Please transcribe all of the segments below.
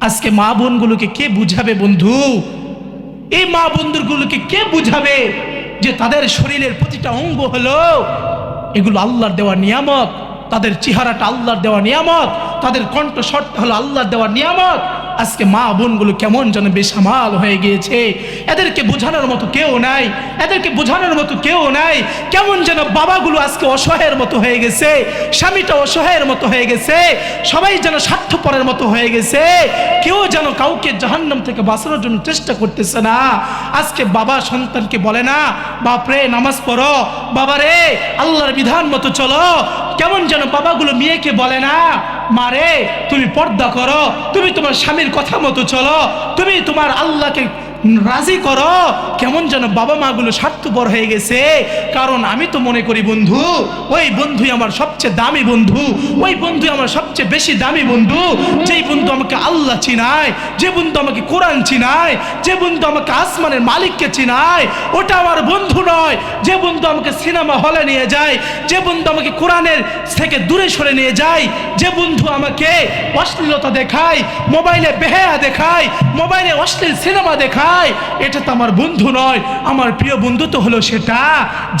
আজকে মা বোনগুলোকে কে বুঝাবে বন্ধু? এই মা বন্ধুগুলোকে কে বুঝাবে যে তাদের শরীরের প্রতিটা অঙ্গ হলো এগুলো আল্লাহর দেওয়া নিয়ামত? তাদের চেহারাটা আল্লাহর দেওয়া নিয়ামত? তাদের কণ্ঠ কণ্ঠস্বরটা হলো আল্লাহর দেওয়া নিয়ামত? আজকে মা বোনগুলো কেমন যেন বেসামাল হয়ে গিয়েছে। এদেরকে বোঝানোর মতো কেউ নাই, এদেরকে বোঝানোর মতো কেউ নাই। কেমন যেন বাবাগুলো আজকে অসহায়ের মতো হয়ে গেছে, স্বামীটা অসহায়ের মতো হয়ে গেছে, সবাই যেন স্বার্থপরের মতো হয়ে গেছে। কেউ যেন কাউকে জাহান্নাম থেকে বাঁচানোর জন্য চেষ্টা করতেছে না। আজকে বাবা সন্তানকে বলে না, বাপরে, নামাজ পড়ো। বাবারে, আল্লাহর বিধান মতো চলো। কেমন যেন বাবাগুলো মেয়েকে বলে না মারে, তুমি পর্দা করো, তুমি তোমার স্বামীর কথা মতো চলো, তুমি তোমার আল্লাহকে রাজি করো। কেমন যেন বাবা মাগুলো স্বার্থপর হয়ে গেছে। কারণ আমি তো মনে করি, বন্ধু, ওই বন্ধুই আমার সবচেয়ে দামি বন্ধু, ওই বন্ধু আমার সবচেয়ে বেশি দামি বন্ধু। যেই বন্ধু আমাকে আল্লাহ চিনায়, যে বন্ধু আমাকে কোরআন চিনায়, যে বন্ধু আমাকে আসমানের মালিককে চিনায়, ওটা আমার বন্ধু নয়। যে বন্ধু আমাকে সিনেমা হলে নিয়ে যায়, যে বন্ধু আমাকে কোরআনের থেকে দূরে সরে নিয়ে যায়, যে বন্ধু আমাকে অশ্লীলতা দেখায়, মোবাইলে বেহায়া দেখায়, মোবাইলে অশ্লীল সিনেমা দেখায়, এটা তো আমার বন্ধু নয়। আমার প্রিয় বন্ধু তো হলো সেটা,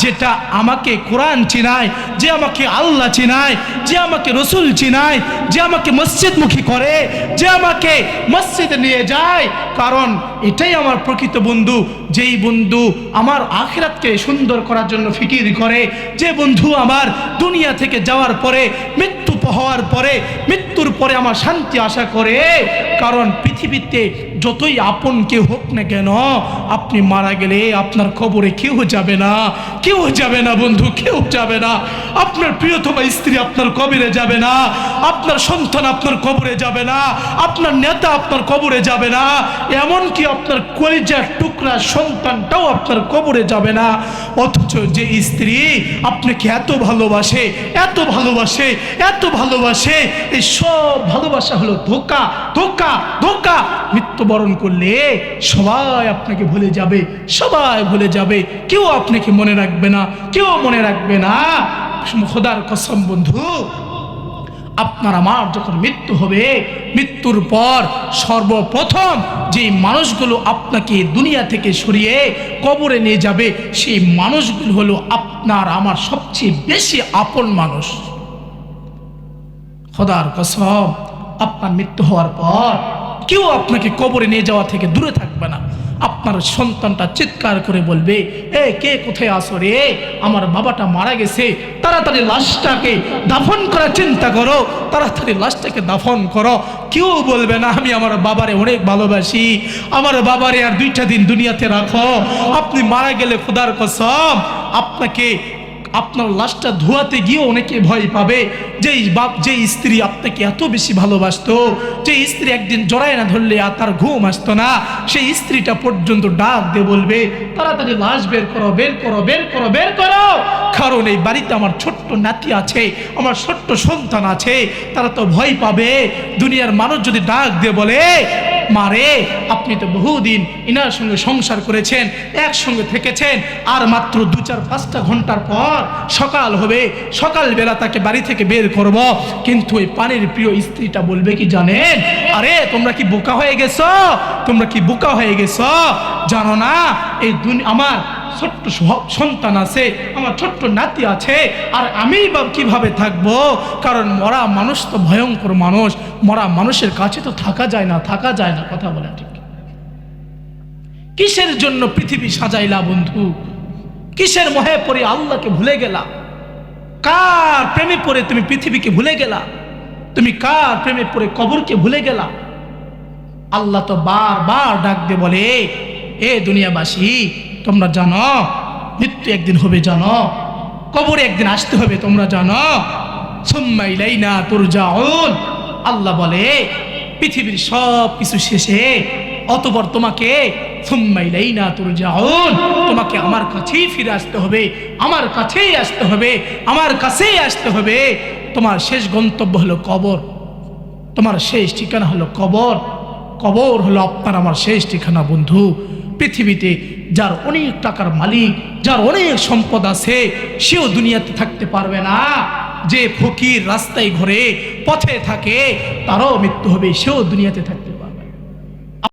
যেটা আমাকে কোরআন চিনায়, যে আমাকে আল্লাহ চিনায়, যে আমাকে রসুল চিনায়, যে আমাকে মসজিদমুখী করে, যে আমাকে মসজিদে নিয়ে যায় কারণ এটাই আমার প্রকৃত বন্ধু। যেই বন্ধু আমার আখেরাতকে সুন্দর করার জন্য ফিকির করে, যে বন্ধু আমার দুনিয়া থেকে যাওয়ার পরে মৃত্যু হওয়ার পরে, মৃত্যুর পরে আমার শান্তি আশা করে, কারণ পৃথিবীতে যতই আপন কেউ হোক না কেন, আপনি মারা গেলে আপনার কবরে কেউ যাবে না, কেউ যাবে না বন্ধু, কেউ যাবে না। আপনার প্রিয়তমা স্ত্রী আপনার কবরে যাবে না, আপনার সন্তান আপনার কবরে যাবে না, আপনার নেতা আপনার কবরে যাবে না, এমনকি আপনার কলিজার টুকরা সন্তানটাও আপনার কবরে যাবে না। অথচ যে স্ত্রী আপনাকে এত ভালোবাসে এত ভালোবাসে এত ভালোবাসে, এই সব ভালোবাসা হলো ধোকা ধোকা ধোকা। মৃত্যুবরণ করলে সবাই আপনাকে ভুলে যাবে, সবাই ভুলে যাবে। কেউ আপনাকে মনে রাখবে না, কেউ মনে রাখবে না। খোদার কসম বন্ধু, আপনার আমার যখন মৃত্যু হবে, মৃত্যুর পর সর্বপ্রথম যে মানুষগুলো আপনাকে দুনিয়া থেকে সরিয়ে কবরে নিয়ে যাবে, সেই মানুষগুলো হলো আপনার আমার সবচেয়ে বেশি আপন মানুষ। খোদার কসম, আপনার মৃত্যু হওয়ার পর কেউ আপনাকে কবরে নিয়ে যাওয়া থেকে দূরে থাকবে না। আপনার সন্তানটা চিৎকার করে বলবে, এ, কে কোথায় আসো রে? আমার বাবাটা মারা গেছে। তাড়াতাড়ি লাশটাকে দাফন করার চিন্তা করো। তাড়াতাড়ি লাশটাকে দাফন করো। কেউ বলবে না, আমি আমার বাবারে অনেক ভালোবাসি। আমার বাবারে আর দুইটা দিন দুনিয়াতে রাখো। আপনি মারা গেলে খোদার কসম, আপনাকে আপনার লাশটা ধোয়াতে গিয়েও অনেকে ভয় পাবে যেই বাপ, যে স্ত্রী আপনাকে এত বেশি ভালোবাসতো, যে স্ত্রী একদিন জড়ায় না ধরলে আর তার ঘুম আসতো না, সেই স্ত্রীটা পর্যন্ত ডাক দিয়ে বলবে, তাড়াতাড়ি লাশ বের করো বের করো বের করো বের করো। কারণ এই বাড়িতে আমার ছোট্ট নাতি আছে, আমার ছোট্ট সন্তান আছে, তারা তো ভয় পাবে। দুনিয়ার মানুষ যদি ডাক দিয়ে বলে মারে। আপনি তো বহুদিন ইনার সঙ্গে সংসার করেছেন, একসঙ্গে থেকেছেন, আর মাত্র দু চার পাঁচটা ঘণ্টার পর সকাল হবে, সকালবেলা তাকে বাড়ি থেকে বের করব। কিন্তু ওই পানির প্রিয় স্ত্রীটা বলবে কি জানেন? আরে, তোমরা কি বোকা হয়ে গেছ? তোমরা কি বোকা হয়ে গেছো? জানো না, এই দুনিয়া আমার ছোট্ট সন্তান আছে, আমার ছোট্ট নাতি আছে, আর আমি বা কীভাবে থাকব? কারণ মরা মানুষ তো ভয়ঙ্কর মানুষ, মরা মানুষের কাছে তো থাকা যায় না, থাকা যায় না, কথা বলে ঠিক। কিসের জন্য পৃথিবী সাজাইলা বন্ধু? কিসের মহে পরে আল্লাহকে ভুলে গেলা? কার প্রেমে পড়ে তুমি পৃথিবীকে ভুলে গেলা? তুমি কার প্রেমে পড়ে কবরকে ভুলে গেলা? আল্লাহ তো বারবার ডাক দিয়ে বলে, এ দুনিয়াবাসী তোমরা জানো, মৃত্যু একদিন হবে জানো, কবরে একদিন আসতে হবে তোমরা জানো। সুম্মাইলাই না তোর যাওন আল্লাহ বলে, পৃথিবীর সব কিছু শেষে অতপর তোমাকে সুম্মাইলাই না তোর যাওন তোমাকে আমার কাছেই ফিরে আসতে হবে, আমার কাছেই আসতে হবে, আমার কাছেই আসতে হবে। তোমার শেষ গন্তব্য হলো কবর। তোমার শেষ ঠিকানা হলো কবর। কবর হলো আপনার, আমার শেষ ঠিকানা, বন্ধু। পৃথিবীতে যার অনেক টাকার মালিক, যার অনেক সম্পদ আছে, সেও দুনিয়াতে থাকতে পারবে না। যে ফকির রাস্তায় ঘরে, পথে থাকে, তারও মৃত্যু হবে, সেও দুনিয়াতে থাকতে